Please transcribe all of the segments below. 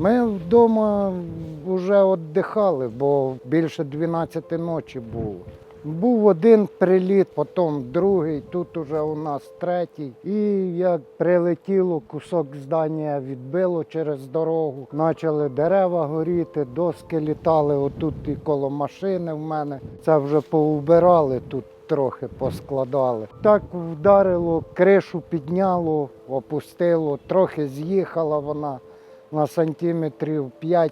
Ми вдома вже віддихали, бо більше 12 ночі було. Був один приліт, потім другий, тут уже у нас третій. І як прилетіло, кусок здання відбило через дорогу, почали дерева горіти, доски літали отут і коло машини в мене. Це вже поубирали тут. Трохи поскладали. Так вдарило, кришу підняло, опустило, трохи з'їхала вона на сантиметрів 5-8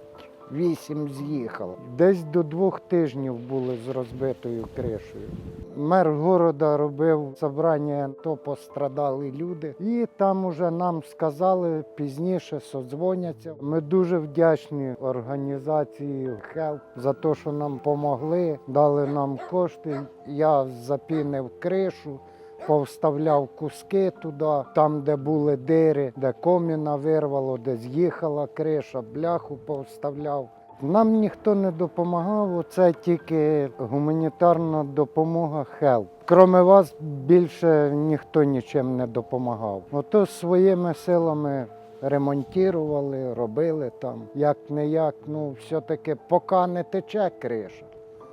з'їхала. Десь до двох тижнів були з розбитою кришею. Мер города робив собрання, то пострадали люди. І там уже нам сказали пізніше, содзвоняться. Ми дуже вдячні організації HELP за те, що нам допомогли, дали нам кошти. Я запінив кришу. Повставляв куски туди, там, де були дири, де коміна вирвало, де з'їхала криша, бляху повставляв. Нам ніхто не допомагав, це тільки гуманітарна допомога HELP. Кроме вас більше ніхто нічим не допомагав. Ото своїми силами ремонтували, робили там. Як не як, ну все-таки поки не тече криша.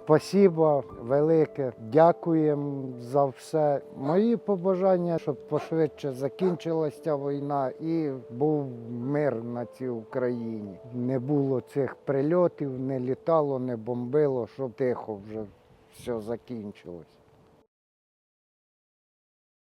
Спасибо велике, дякуємо за все. Мої побажання, щоб пошвидше закінчилася ця війна і був мир на цій Україні. Не було цих прильотів, не літало, не бомбило, щоб тихо вже все закінчилось.